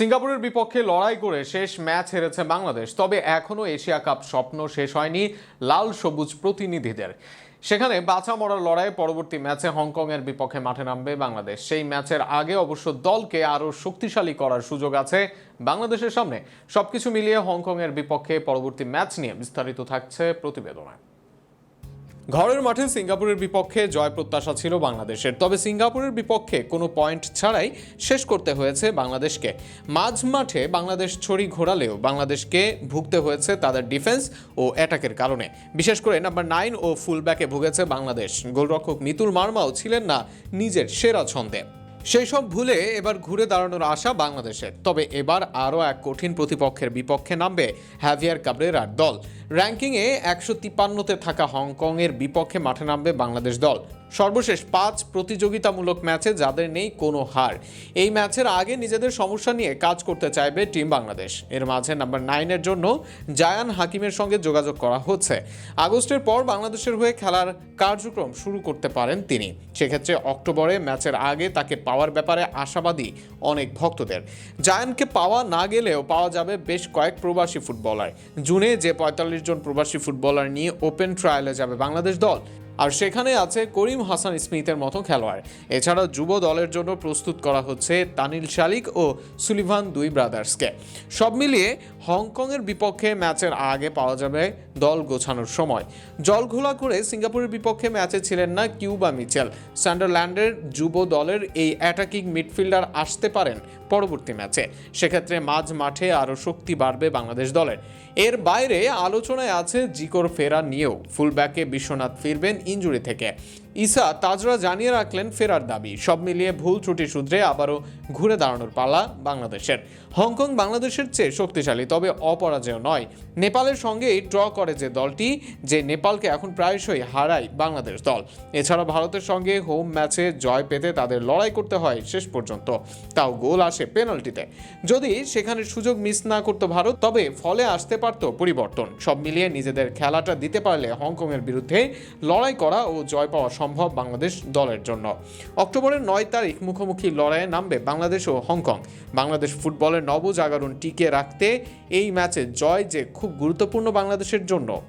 সিঙ্গাপুরের বিপক্ষে লড়াই করে শেষ ম্যাচ হেরেছে বাংলাদেশ, তবে এখনও এশিয়া কাপ স্বপ্ন শেষ হয়নি লাল সবুজ প্রতিনিধিদের। সেখানে বাঁচা মরার লড়াই পরবর্তী ম্যাচে হংকংয়ের বিপক্ষে মাঠে নামবে বাংলাদেশ। সেই ম্যাচের আগে অবশ্য দলকে আরও শক্তিশালী করার সুযোগ আছে বাংলাদেশের সামনে। সবকিছু মিলিয়ে হংকংয়ের বিপক্ষে পরবর্তী ম্যাচ নিয়ে বিস্তারিত থাকছে প্রতিবেদনায় ঘরের মাঠে সিঙ্গাপুরের বিপক্ষে জয় প্রত্যাশা ছিল বাংলাদেশের। তবে সিঙ্গাপুরের বিপক্ষে কোনো পয়েন্ট ছাড়াই শেষ করতে হয়েছে বাংলাদেশকে। মাঝ মাঠে বাংলাদেশ ছড়ি ঘোরালেও বাংলাদেশকে ভুগতে হয়েছে তাদের ডিফেন্স ও অ্যাটাকের কারণে। বিশেষ করে নাম্বার নাইন ও ফুলব্যাকে ভুগেছে বাংলাদেশ। গোলরক্ষক মিতুল মার্মাও ছিলেন না নিজের সেরা ছন্দে। সেই সব ভুলে এবার ঘুরে দাঁড়ানোর আশা বাংলাদেশের তবে এবার আরও এক কঠিন প্রতিপক্ষের বিপক্ষে নামবে হ্যাভিয়ার কাবরেরার দল। র্যাঙ্কিংয়ে একশো তিপ্পান্নতে থাকা হংকংয়ের বিপক্ষে মাঠে নামবে বাংলাদেশ দল। সর্বশেষ পাঁচ প্রতিযোগিতামূলক ম্যাচে যাদের নেই কোনো হার। এই ম্যাচের আগে নিজেদের সমস্যা নিয়ে কাজ করতে চাইবে টিম বাংলাদেশ। এর মাঝে নাম্বার নাইনের জন্য জায়ান হাকিমের সঙ্গে যোগাযোগ করা হচ্ছে। আগস্টের পর বাংলাদেশের হয়ে খেলার কার্যক্রম শুরু করতে পারেন তিনি। সেক্ষেত্রে অক্টোবরে ম্যাচের আগে তাকে পাওয়ার ব্যাপারে আশাবাদী অনেক ভক্তদের। জায়ানকে পাওয়া না গেলেও পাওয়া যাবে বেশ কয়েক প্রবাসী ফুটবলার। জুনে যে পঁয়তাল্লিশ জন প্রবাসী ফুটবলার নিয়ে ওপেন ট্রায়ালে যাবে বাংলাদেশ দল। আর সেখানে আছে করিম হাসান স্মিথের মতো খেলোয়াড়। এছাড়া যুব দলের জন্য প্রস্তুত করা হচ্ছে তানিল শালিক ও সুলিভান দুই ব্রাদার্সকে। সব মিলিয়ে হংকংয়ের বিপক্ষে ম্যাচের আগে পাওয়া যাবে দল গোছানোর সময়। জল ঘোলা করে সিঙ্গাপুরের বিপক্ষে ম্যাচে ছিলেন না কিউবা মিচেল। সান্ডারল্যান্ডের যুব দলের এই অ্যাটাকিং মিডফিল্ডার আসতে পারেন পরবর্তী ম্যাচে। সেক্ষেত্রে মাঝ মাঠে আরও শক্তি বাড়বে বাংলাদেশ দলের। এর বাইরে আলোচনায় আছে জিকোর ফেরা নিয়েও। ফুলব্যাকে বিশ্বনাথ ফিরবেন ইঞ্জুরি থেকে ইসা তাজরা জানিয়ে রাখলেন ফেরার দাবি। সব মিলিয়ে ভুল ত্রুটি শুধরে আবারও ঘুরে দাঁড়ানোর পালা বাংলাদেশের। হংকং বাংলাদেশের চেয়ে শক্তিশালী, তবে অপরাজেয় নয়। নেপালের সঙ্গেই ড্র করে যে দলটি, যে নেপালকে এখন প্রায়শই হারায় বাংলাদেশ দল। এছাড়া ভারতের সঙ্গে হোম ম্যাচে জয় পেতে তাদের লড়াই করতে হয় শেষ পর্যন্ত। তাও গোল আসে পেনাল্টিতে। যদি সেখানে সুযোগ মিস না করতো ভারত, তবে ফলে আসতে পারত পরিবর্তন। সব মিলিয়ে নিজেদের খেলাটা দিতে পারলে হংকংয়ের বিরুদ্ধে লড়াই করা ও জয় পাওয়া সম্ভব বাংলাদেশ দলের জন্য। অক্টোবরের নয় তারিখ মুখোমুখি লড়াইয়ে নামবে বাংলাদেশ ও হংকং। বাংলাদেশ ফুটবলের নবজাগরণ টিকে রাখতে এই ম্যাচে জয় যে খুব গুরুত্বপূর্ণ বাংলাদেশের জন্য।